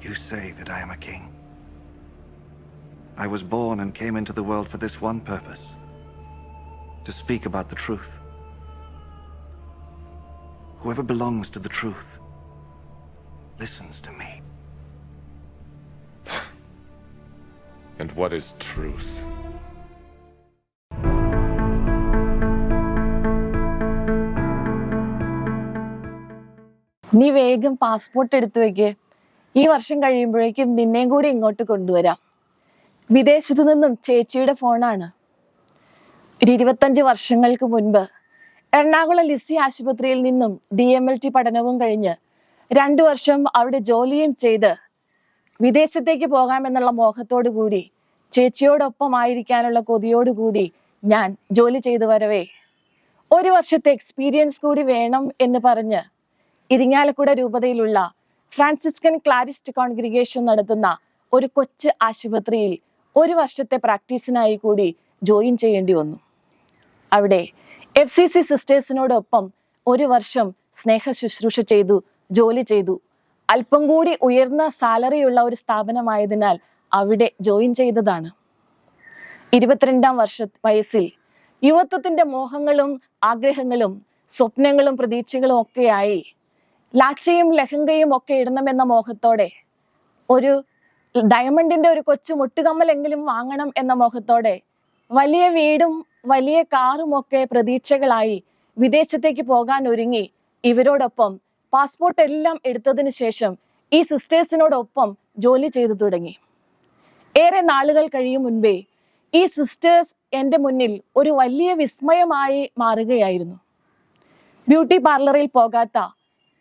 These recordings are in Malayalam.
You say that I am a king. I was born and came into the world for this one purpose to speak about the truth. Whoever belongs to the truth listens to me. And what is truth? നീ വേഗം പാസ്പോർട്ട് എടുത്തു വെക്ക് ഈ വർഷം കഴിയുമ്പോഴേക്കും നിന്നെയും കൂടി ഇങ്ങോട്ട് കൊണ്ടുവരാം. വിദേശത്തു നിന്നും ചേച്ചിയുടെ ഫോണാണ്. ഒരു ഇരുപത്തഞ്ച് വർഷങ്ങൾക്ക് മുൻപ് എറണാകുളം ലിസി ആശുപത്രിയിൽ നിന്നും ഡി എം എൽ ടി പഠനവും കഴിഞ്ഞ് രണ്ടു വർഷം അവിടെ ജോലിയും ചെയ്ത് വിദേശത്തേക്ക് പോകാമെന്നുള്ള മോഹത്തോടു കൂടി ചേച്ചിയോടൊപ്പം ആയിരിക്കാനുള്ള കൊതിയോടുകൂടി ഞാൻ ജോലി ചെയ്തു വരവേ. ഒരു വർഷത്തെ എക്സ്പീരിയൻസ് കൂടി വേണം എന്ന് പറഞ്ഞ് ഇരിങ്ങാലക്കുട രൂപതയിലുള്ള ഫ്രാൻസിസ്കൻ ക്ലാരിസ്റ്റ് കോൺഗ്രിഗേഷൻ നടത്തുന്ന ഒരു കൊച്ചു ആശുപത്രിയിൽ ഒരു വർഷത്തെ പ്രാക്ടീസിനായി കൂടി ജോയിൻ ചെയ്യേണ്ടി വന്നു. അവിടെ എഫ് സി സി സിസ്റ്റേഴ്സിനോടൊപ്പം ഒരു വർഷം സ്നേഹ ശുശ്രൂഷ ചെയ്തു ജോലി ചെയ്തു. അല്പം കൂടി ഉയർന്ന സാലറിയുള്ള ഒരു സ്ഥാപനമായതിനാൽ അവിടെ ജോയിൻ ചെയ്തതാണ്. ഇരുപത്തിരണ്ടാം വർഷ വയസ്സിൽ യുവത്വത്തിന്റെ മോഹങ്ങളും ആഗ്രഹങ്ങളും സ്വപ്നങ്ങളും പ്രതീക്ഷകളും ഒക്കെയായി ലാച്ചയും ലഹങ്കയും ഒക്കെ ഇടണമെന്ന മോഹത്തോടെ ഒരു ഡയമണ്ടിന്റെ ഒരു കൊച്ചു മുട്ടുകമ്മലെങ്കിലും വാങ്ങണം എന്ന മോഹത്തോടെ വലിയ വീടും വലിയ കാറും ഒക്കെ പ്രതീക്ഷകളായി വിദേശത്തേക്ക് പോകാൻ ഒരുങ്ങി ഇവരോടൊപ്പം പാസ്പോർട്ട് എല്ലാം എടുത്തതിന് ശേഷം ഈ സിസ്റ്റേഴ്സിനോടൊപ്പം ജോലി ചെയ്തു തുടങ്ങി. ഏറെ നാളുകൾ കഴിയും മുൻപേ ഈ സിസ്റ്റേഴ്സ് എന്റെ മുന്നിൽ ഒരു വലിയ വിസ്മയമായി മാറുകയായിരുന്നു. ബ്യൂട്ടി പാർലറിൽ പോകാത്ത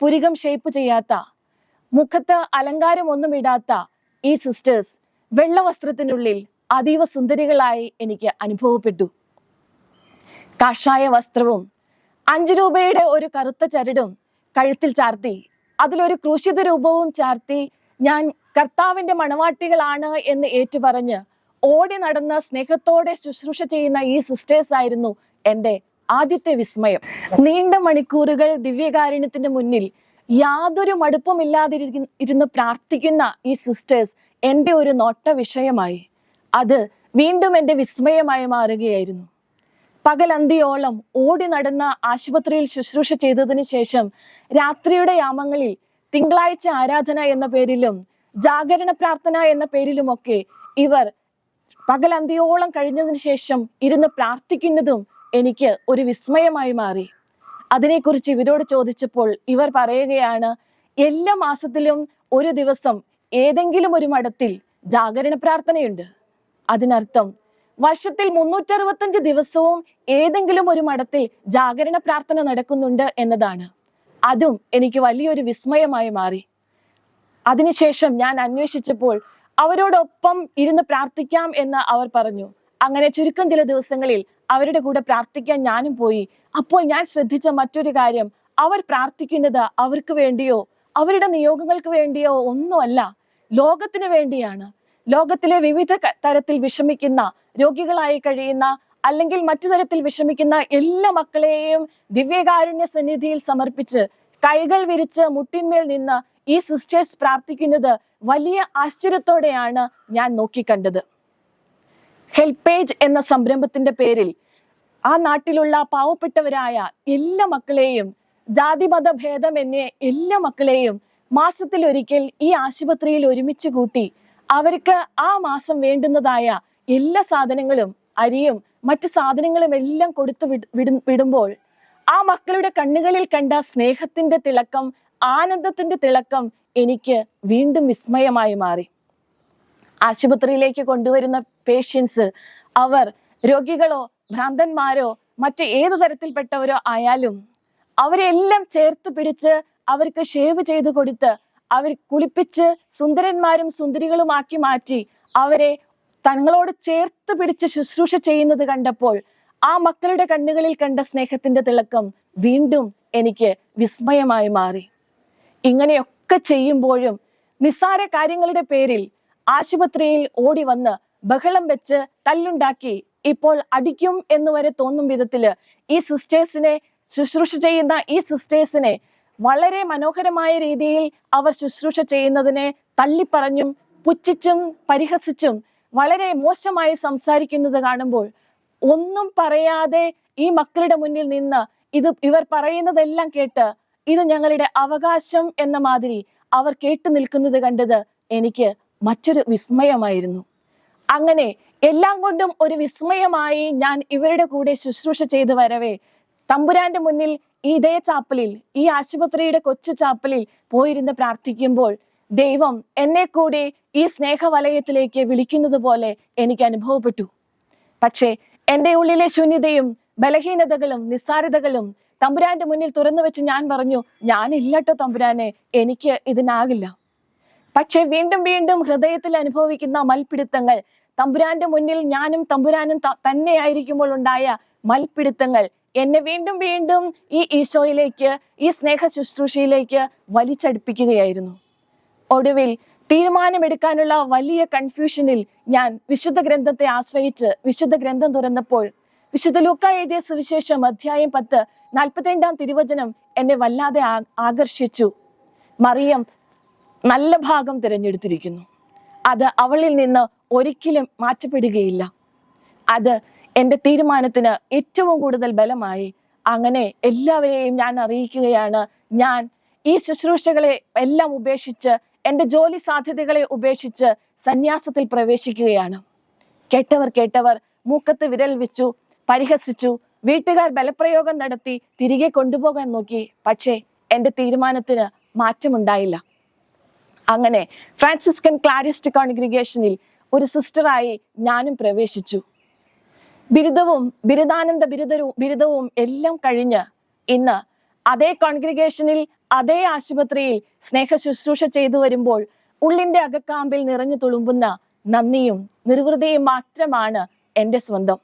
പുരികം ഷേപ്പ് ചെയ്യാത്ത മുഖത്ത് അലങ്കാരമൊന്നും ഇടാത്ത ഈ സിസ്റ്റേഴ്സ് വെള്ള വസ്ത്രത്തിനുള്ളിൽ അതീവ സുന്ദരികളായി എനിക്ക് അനുഭവപ്പെട്ടു. കാഷായ വസ്ത്രവും അഞ്ചു രൂപയുടെ ഒരു കറുത്ത ചരടും കഴുത്തിൽ ചാർത്തി അതിലൊരു ക്രൂശിത രൂപവും ചാർത്തി ഞാൻ കർത്താവിന്റെ മണവാട്ടികളാണ് എന്ന് ഏറ്റുപറഞ്ഞ് ഓടി നടന്ന് സ്നേഹത്തോടെ ശുശ്രൂഷ ചെയ്യുന്ന ഈ സിസ്റ്റേഴ്സ് ആയിരുന്നു എന്റെ ആദ്യത്തെ വിസ്മയം. നീണ്ട മണിക്കൂറുകൾ ദിവ്യകാരുണ്യത്തിന്റെ മുന്നിൽ യാതൊരു മടുപ്പുമില്ലാതെ ഇരുന്ന് പ്രാർത്ഥിക്കുന്ന ഈ സിസ്റ്റേഴ്സ് എന്റെ ഒരു നോട്ട വിഷയമായി. അത് വീണ്ടും എന്റെ വിസ്മയമായി മാറുകയായിരുന്നു. പകലന്തിയോളം ഓടി നടന്ന ആശുപത്രിയിൽ ശുശ്രൂഷ ചെയ്തതിനു ശേഷം രാത്രിയുടെ യാമങ്ങളിൽ തിങ്കളാഴ്ച ആരാധന എന്ന പേരിലും ജാഗരണ പ്രാർത്ഥന എന്ന പേരിലുമൊക്കെ ഇവർ പകലന്തിയോളം കഴിഞ്ഞതിന് ശേഷം ഇരുന്ന് പ്രാർത്ഥിക്കുന്നതും എനിക്ക് ഒരു വിസ്മയമായി മാറി. അതിനെക്കുറിച്ച് ഇവരോട് ചോദിച്ചപ്പോൾ ഇവർ പറയുകയാണ് എല്ലാ മാസത്തിലും ഒരു ദിവസം ഏതെങ്കിലും ഒരു മഠത്തിൽ ജാഗരണ പ്രാർത്ഥനയുണ്ട്. അതിനർത്ഥം വർഷത്തിൽ മുന്നൂറ്ററുപത്തഞ്ച് ദിവസവും ഏതെങ്കിലും ഒരു മഠത്തിൽ ജാഗരണ പ്രാർത്ഥന നടക്കുന്നുണ്ട് എന്നതാണ്. അതും എനിക്ക് വലിയൊരു വിസ്മയമായി മാറി. അതിനുശേഷം ഞാൻ അന്വേഷിച്ചപ്പോൾ അവരോടൊപ്പം ഇരുന്ന് പ്രാർത്ഥിക്കാം എന്ന് അവർ പറഞ്ഞു. അങ്ങനെ ചുരുക്കം ചില ദിവസങ്ങളിൽ അവരുടെ കൂടെ പ്രാർത്ഥിക്കാൻ ഞാനും പോയി. അപ്പോൾ ഞാൻ ശ്രദ്ധിച്ച മറ്റൊരു കാര്യം. അവർ പ്രാർത്ഥിക്കുന്നത് അവർക്ക് വേണ്ടിയോ അവരുടെ നിയോഗങ്ങൾക്ക് വേണ്ടിയോ ഒന്നുമല്ല. ലോകത്തിന് വേണ്ടിയാണ്. ലോകത്തിലെ വിവിധ തരത്തിൽ വിഷമിക്കുന്ന രോഗികളായി കഴിയുന്ന അല്ലെങ്കിൽ മറ്റു തരത്തിൽ വിഷമിക്കുന്ന എല്ലാ മക്കളെയും ദിവ്യകാരുണ്യ സന്നിധിയിൽ സമർപ്പിച്ച് കൈകൾ വിരിച്ച് മുട്ടിന്മേൽ നിന്ന് ഈ സിസ്റ്റേഴ്സ് പ്രാർത്ഥിക്കുന്നത് വലിയ ആശ്ചര്യത്തോടെയാണ് ഞാൻ നോക്കിക്കണ്ടത്. ഹെൽപ്പേജ് എന്ന സംരംഭത്തിന്റെ പേരിൽ ആ നാട്ടിലുള്ള പാവപ്പെട്ടവരായ എല്ലാ മക്കളെയും ജാതിമത എന്നെ എല്ലാ മക്കളെയും മാസത്തിൽ ഒരിക്കൽ ഈ ആശുപത്രിയിൽ ഒരുമിച്ച് കൂട്ടി അവർക്ക് ആ മാസം വേണ്ടുന്നതായ എല്ലാ സാധനങ്ങളും അരിയും മറ്റു സാധനങ്ങളും എല്ലാം കൊടുത്തു വിട്- വിടുമ്പോൾ ആ മക്കളുടെ കണ്ണുകളിൽ കണ്ട സ്നേഹത്തിന്റെ തിളക്കം ആനന്ദത്തിന്റെ തിളക്കം എനിക്ക് വീണ്ടും വിസ്മയമായി മാറി. ആശുപത്രിയിലേക്ക് കൊണ്ടുവരുന്ന പേഷ്യൻസ് അവർ രോഗികളോ ഭ്രാന്തന്മാരോ മറ്റ് ഏതു തരത്തിൽപ്പെട്ടവരോ ആയാലും അവരെല്ലാം ചേർത്ത് പിടിച്ച് അവർക്ക് ഷേവ് ചെയ്ത് കൊടുത്ത് അവർ കുളിപ്പിച്ച് സുന്ദരന്മാരും സുന്ദരികളുമാക്കി മാറ്റി അവരെ തങ്ങളോട് ചേർത്ത് പിടിച്ച് ശുശ്രൂഷ ചെയ്യുന്നത് കണ്ടപ്പോൾ ആ മക്കളുടെ കണ്ണുകളിൽ കണ്ട സ്നേഹത്തിന്റെ തിളക്കം വീണ്ടും എനിക്ക് വിസ്മയമായി മാറി. ഇങ്ങനെയൊക്കെ ചെയ്യുമ്പോഴും നിസ്സാര കാര്യങ്ങളുടെ പേരിൽ ആശുപത്രിയിൽ ഓടി വന്ന് ബഹളം വെച്ച് തല്ലുണ്ടാക്കി ഇപ്പോൾ അടിക്കും എന്ന് വരെ തോന്നും വിധത്തിൽ ഈ സിസ്റ്റേഴ്സിനെ ശുശ്രൂഷ ചെയ്യുന്ന ഈ സിസ്റ്റേഴ്സിനെ വളരെ മനോഹരമായ രീതിയിൽ അവർ ശുശ്രൂഷ ചെയ്യുന്നതിനെ തള്ളിപ്പറഞ്ഞും പുച്ഛിച്ചും പരിഹസിച്ചും വളരെ മോശമായി സംസാരിക്കുന്നത് കാണുമ്പോൾ ഒന്നും പറയാതെ ഈ മക്കളുടെ മുന്നിൽ നിന്ന് ഇത് ഇവർ പറയുന്നതെല്ലാം കേട്ട് ഇത് ഞങ്ങളുടെ അവകാശം എന്ന മാതിരി അവർ കേട്ടു നിൽക്കുന്നത് കണ്ടത് എനിക്ക് മറ്റൊരു വിസ്മയമായിരുന്നു. അങ്ങനെ എല്ലാം കൊണ്ടും ഒരു വിസ്മയമായി ഞാൻ ഇവരുടെ കൂടെ ശുശ്രൂഷ ചെയ്തു വരവേ തമ്പുരാന്റെ മുന്നിൽ ഈ ഇതേ ചാപ്പലിൽ ഈ ആശുപത്രിയുടെ കൊച്ചു ചാപ്പലിൽ പോയിരുന്ന് പ്രാർത്ഥിക്കുമ്പോൾ ദൈവം എന്നെ കൂടി ഈ സ്നേഹവലയത്തിലേക്ക് വിളിക്കുന്നത് പോലെ എനിക്ക് അനുഭവപ്പെട്ടു. പക്ഷേ എന്റെ ഉള്ളിലെ ശൂന്യതയും ബലഹീനതകളും നിസ്സാരതകളും തമ്പുരാന്റെ മുന്നിൽ തുറന്നു വെച്ച് ഞാൻ പറഞ്ഞു ഞാനില്ലട്ടോ തമ്പുരാനെ എനിക്ക് ഇതിനാകില്ല. പക്ഷെ വീണ്ടും വീണ്ടും ഹൃദയത്തിൽ അനുഭവിക്കുന്ന മൽപിടുത്തങ്ങൾ തമ്പുരാന്റെ മുന്നിൽ ഞാനും തമ്പുരാനും തന്നെയായിരിക്കുമ്പോൾ ഉണ്ടായ മൽപിടുത്തങ്ങൾ എന്നെ വീണ്ടും വീണ്ടും ഈ ഈശോയിലേക്ക് ഈ സ്നേഹ ശുശ്രൂഷയിലേക്ക് വലിച്ചടുപ്പിക്കുകയായിരുന്നു. ഒടുവിൽ തീരുമാനമെടുക്കാനുള്ള വലിയ കൺഫ്യൂഷനിൽ ഞാൻ വിശുദ്ധ ഗ്രന്ഥത്തെ ആശ്രയിച്ച് വിശുദ്ധ ഗ്രന്ഥം തുറന്നപ്പോൾ വിശുദ്ധ ലൂക്ക എഴുതിയ സുവിശേഷം അധ്യായം പത്ത് നാൽപ്പത്തിരണ്ടാം തിരുവചനം എന്നെ വല്ലാതെ ആകർഷിച്ചു. മറിയം നല്ല ഭാഗം തിരഞ്ഞെടുത്തിരിക്കുന്നു. അത് അവളിൽ നിന്ന് ഒരിക്കലും മാറ്റപ്പെടുകയില്ല. അത് എന്റെ തീരുമാനത്തിന് ഏറ്റവും കൂടുതൽ ബലമായി അങ്ങനെ എല്ലാവരെയും ഞാൻ അറിയിക്കുകയാണ്. ഞാൻ ഈ ശുശ്രൂഷകളെ എല്ലാം ഉപേക്ഷിച്ച് എന്റെ ജോലി സാധ്യതകളെ ഉപേക്ഷിച്ച് സന്യാസത്തിൽ പ്രവേശിക്കുകയാണ്. കേട്ടവർ കേട്ടവർ മൂക്കത്ത് വിരൽ വെച്ചു പരിഹസിച്ചു വീട്ടുകാർ ബലപ്രയോഗം നടത്തി തിരികെ കൊണ്ടുപോകാൻ നോക്കി. പക്ഷേ എന്റെ തീരുമാനത്തിന് മാറ്റമുണ്ടായില്ല. അങ്ങനെ ഫ്രാൻസിസ്കൻ ക്ലാരിസ്റ്റ് കോൺഗ്രിഗേഷനിൽ ഒരു സിസ്റ്ററായി ഞാനും പ്രവേശിച്ചു. ബിരുദവും ബിരുദാനന്ദ ബിരുദവും ബിരുദവും എല്ലാം കഴിഞ്ഞ് ഇന്ന് അതേ കോൺഗ്രിഗേഷനിൽ അതേ ആശുപത്രിയിൽ സ്നേഹ ശുശ്രൂഷ ചെയ്തു വരുമ്പോൾ ഉള്ളിന്റെ അകക്കാമ്പിൽ നിറഞ്ഞു തുളുമ്പുന്ന നന്ദിയും നിർവൃതിയും മാത്രമാണ് എന്റെ സ്വന്തം.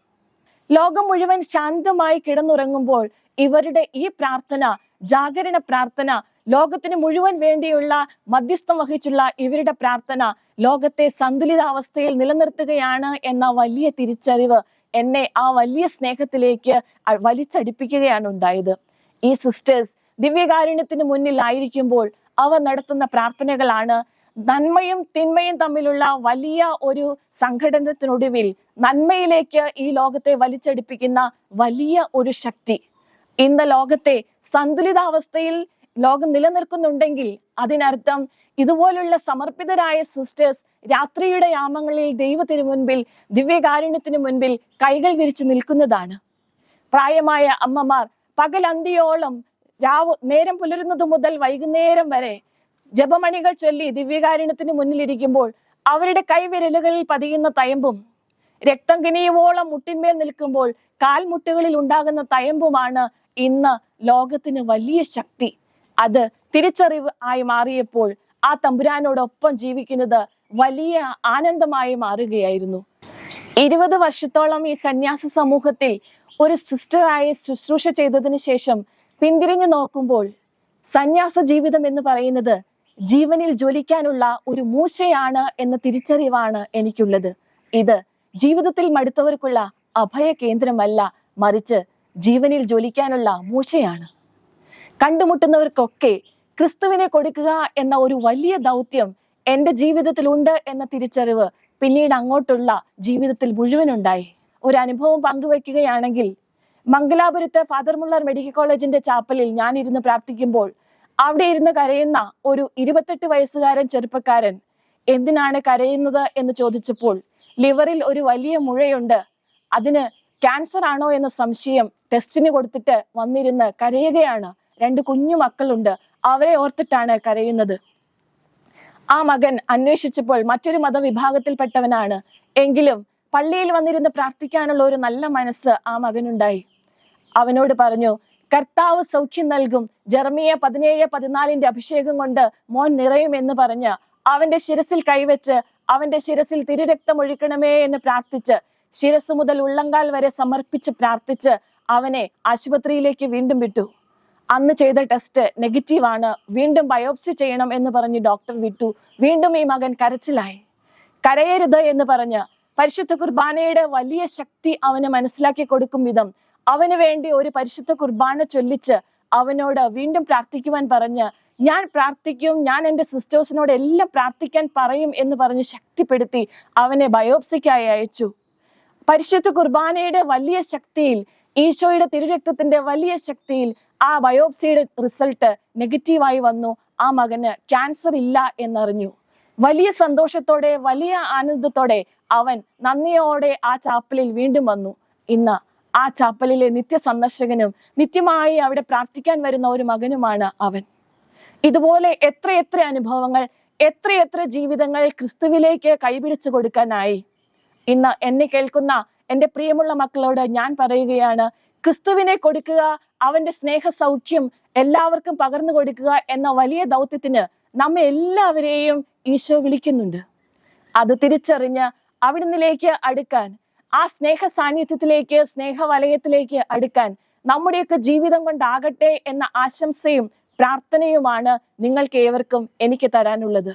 ലോകം മുഴുവൻ ശാന്തമായി കിടന്നുറങ്ങുമ്പോൾ ഇവരുടെ ഈ പ്രാർത്ഥന ജാഗരണ പ്രാർത്ഥന ലോകത്തിന് മുഴുവൻ വേണ്ടിയുള്ള മധ്യസ്ഥം വഹിച്ചുള്ള ഇവരുടെ പ്രാർത്ഥന ലോകത്തെ സന്തുലിതാവസ്ഥയിൽ നിലനിർത്തുകയാണ് എന്ന വലിയ തിരിച്ചറിവ് എന്നെ ആ വലിയ സ്നേഹത്തിലേക്ക് വലിച്ചടിപ്പിക്കുകയാണ് ഉണ്ടായത്. ഈ സിസ്റ്റേഴ്സ് ദിവ്യകാരുണ്യത്തിന് മുന്നിൽ ആയിരിക്കുമ്പോൾ അവ നടത്തുന്ന പ്രാർത്ഥനകളാണ് നന്മയും തിന്മയും തമ്മിലുള്ള വലിയ ഒരു സംഘടനത്തിനൊടുവിൽ നന്മയിലേക്ക് ഈ ലോകത്തെ വലിച്ചടിപ്പിക്കുന്ന വലിയ ഒരു ശക്തി. ഇന്ന് ലോകത്തെ സന്തുലിതാവസ്ഥയിൽ ലോകം നിലനിൽക്കുന്നുണ്ടെങ്കിൽ അതിനർത്ഥം ഇതുപോലുള്ള സമർപ്പിതരായ സിസ്റ്റേഴ്സ് രാത്രിയുടെ യാമങ്ങളിൽ ദൈവത്തിന് മുൻപിൽ ദിവ്യകാരുണ്യത്തിന് മുൻപിൽ കൈകൾ വിരിച്ചു നിൽക്കുന്നതാണ്. പ്രായമായ അമ്മമാർ പകലന്തിയോളം രാവ് നേരം പുലരുന്നത് മുതൽ വൈകുന്നേരം വരെ ജപമണികൾ ചൊല്ലി ദിവ്യകാരുണ്യത്തിന് മുന്നിലിരിക്കുമ്പോൾ അവരുടെ കൈവിരലുകളിൽ പതിയുന്ന തയമ്പും രക്തം കിനിയുവോളം മുട്ടിന്മേൽ നിൽക്കുമ്പോൾ കാൽമുട്ടുകളിൽ ഉണ്ടാകുന്ന തയമ്പുമാണ് ഇന്ന് ലോകത്തിന് വലിയ ശക്തി. അത് തിരിച്ചറിവ് ആയി മാറിയപ്പോൾ ആ തമ്പുരാനോടൊപ്പം ജീവിക്കുന്നത് വലിയ ആനന്ദമായി മാറുകയായിരുന്നു. ഇരുപത് വർഷത്തോളം ഈ സന്യാസ സമൂഹത്തിൽ ഒരു സിസ്റ്ററായി ശുശ്രൂഷ ചെയ്തതിനു ശേഷം പിന്തിരിഞ്ഞു നോക്കുമ്പോൾ സന്യാസ ജീവിതം എന്ന് പറയുന്നത് ജീവനിൽ ജ്വലിക്കാനുള്ള ഒരു മൂശയാണ് എന്ന തിരിച്ചറിവാണ് എനിക്കുള്ളത്. ഇത് ജീവിതത്തിൽ മടുത്തവർക്കുള്ള അഭയ കേന്ദ്രമല്ല മറിച്ച് ജീവനിൽ ജ്വലിക്കാനുള്ള മൂശയാണ്. കണ്ടുമുട്ടുന്നവർക്കൊക്കെ ക്രിസ്തുവിനെ കൊടുക്കുക എന്ന ഒരു വലിയ ദൗത്യം എന്റെ ജീവിതത്തിലുണ്ട് എന്ന തിരിച്ചറിവ് പിന്നീട് അങ്ങോട്ടുള്ള ജീവിതത്തിൽ മുഴുവനുണ്ടായി. ഒരു അനുഭവം പങ്കുവെക്കുകയാണെങ്കിൽ മംഗലാപുരത്തെ ഫാദർ മുള്ളർ മെഡിക്കൽ കോളേജിന്റെ ചാപ്പലിൽ ഞാൻ ഇരുന്ന് പ്രാർത്ഥിക്കുമ്പോൾ അവിടെ ഇരുന്ന് കരയുന്ന ഒരു ഇരുപത്തെട്ട് വയസ്സുകാരൻ ചെറുപ്പക്കാരൻ എന്തിനാണ് കരയുന്നത് എന്ന് ചോദിച്ചപ്പോൾ ലിവറിൽ ഒരു വലിയ മുഴയുണ്ട്. അതിന് ക്യാൻസർ ആണോ എന്ന സംശയം ടെസ്റ്റിന് കൊടുത്തിട്ട് വന്നിരുന്ന് കരയുകയാണ്. രണ്ട് കുഞ്ഞു മക്കളുണ്ട്. അവരെ ഓർത്തിട്ടാണ് കരയുന്നത്. ആ മകൻ അന്വേഷിച്ചപ്പോൾ മറ്റൊരു മതവിഭാഗത്തിൽപ്പെട്ടവനാണ്. എങ്കിലും പള്ളിയിൽ വന്നിരുന്ന് പ്രാർത്ഥിക്കാനുള്ള ഒരു നല്ല മനസ്സ് ആ മകനുണ്ടായി. അവനോട് പറഞ്ഞു കർത്താവ് സൗഖ്യം നൽകും. ജർമിയ പതിനേഴ് പതിനാലിന്റെ അഭിഷേകം കൊണ്ട് മോൻ നിറയും എന്ന് പറഞ്ഞ് അവന്റെ ശിരസിൽ കൈവച്ച് അവന്റെ ശിരസിൽ തിരുരക്തം ഒഴിക്കണമേ എന്ന് പ്രാർത്ഥിച്ച് ശിരസ് മുതൽ ഉള്ളങ്കാൽ വരെ സമർപ്പിച്ച് പ്രാർത്ഥിച്ച് അവനെ ആശുപത്രിയിലേക്ക് വീണ്ടും വിട്ടു. അന്ന് ചെയ്ത ടെസ്റ്റ് നെഗറ്റീവ് ആണ്. വീണ്ടും ബയോപ്സി ചെയ്യണം എന്ന് പറഞ്ഞ് ഡോക്ടർ വിട്ടു. വീണ്ടും ഈ മകൻ കരച്ചിലായി. കരയരുത് എന്ന് പറഞ്ഞ് പരിശുദ്ധ കുർബാനയുടെ വലിയ ശക്തി അവന് മനസ്സിലാക്കി കൊടുക്കും വിധം അവന് വേണ്ടി ഒരു പരിശുദ്ധ കുർബാന ചൊല്ലിച്ച് അവനോട് വീണ്ടും പ്രാർത്ഥിക്കുവാൻ പറഞ്ഞ് ഞാൻ പ്രാർത്ഥിക്കും ഞാൻ എന്റെ സിസ്റ്റേഴ്സിനോട് എല്ലാം പ്രാർത്ഥിക്കാൻ പറയും എന്ന് പറഞ്ഞ് ശക്തിപ്പെടുത്തി അവനെ ബയോപ്സിക്കായി അയച്ചു. പരിശുദ്ധ കുർബാനയുടെ വലിയ ശക്തിയിൽ ഈശോയുടെ തിരുരക്തത്തിന്റെ വലിയ ശക്തിയിൽ ആ ബയോപ്സിയുടെ റിസൾട്ട് നെഗറ്റീവായി വന്നു. ആ മകന് ക്യാൻസർ ഇല്ല എന്നറിഞ്ഞു. വലിയ സന്തോഷത്തോടെ വലിയ ആനന്ദത്തോടെ അവൻ നന്ദിയോടെ ആ ചാപ്പലിൽ വീണ്ടും വന്നു. ഇന്ന് ആ ചാപ്പലിലെ നിത്യ സന്ദർശകനും നിത്യമായി അവിടെ പ്രാർത്ഥിക്കാൻ വരുന്ന ഒരു മകനുമാണ് അവൻ. ഇതുപോലെ എത്രയെത്ര അനുഭവങ്ങൾ എത്രയെത്ര ജീവിതങ്ങൾ ക്രിസ്തുവിലേക്ക് കൈപിടിച്ചു കൊടുക്കാനായി. ഇന്ന് എന്നെ കേൾക്കുന്ന എന്റെ പ്രിയമുള്ള മക്കളോട് ഞാൻ പറയുകയാണ് ക്രിസ്തുവിനെ കൊടുക്കുക അവന്റെ സ്നേഹ സൗഖ്യം എല്ലാവർക്കും പകർന്നു കൊടുക്കുക എന്ന വലിയ ദൗത്യത്തിന് നമ്മെ എല്ലാവരെയും ഈശോ വിളിക്കുന്നുണ്ട്. അത് തിരിച്ചറിഞ്ഞ് അവിടുന്നിലേക്ക് അടുക്കാൻ ആ സ്നേഹ സാന്നിധ്യത്തിലേക്ക് സ്നേഹവലയത്തിലേക്ക് അടുക്കാൻ നമ്മുടെയൊക്കെ ജീവിതം കൊണ്ടാകട്ടെ എന്ന ആശംസയും പ്രാർത്ഥനയുമാണ് നിങ്ങൾക്ക് ഏവർക്കും എനിക്ക് തരാനുള്ളത്.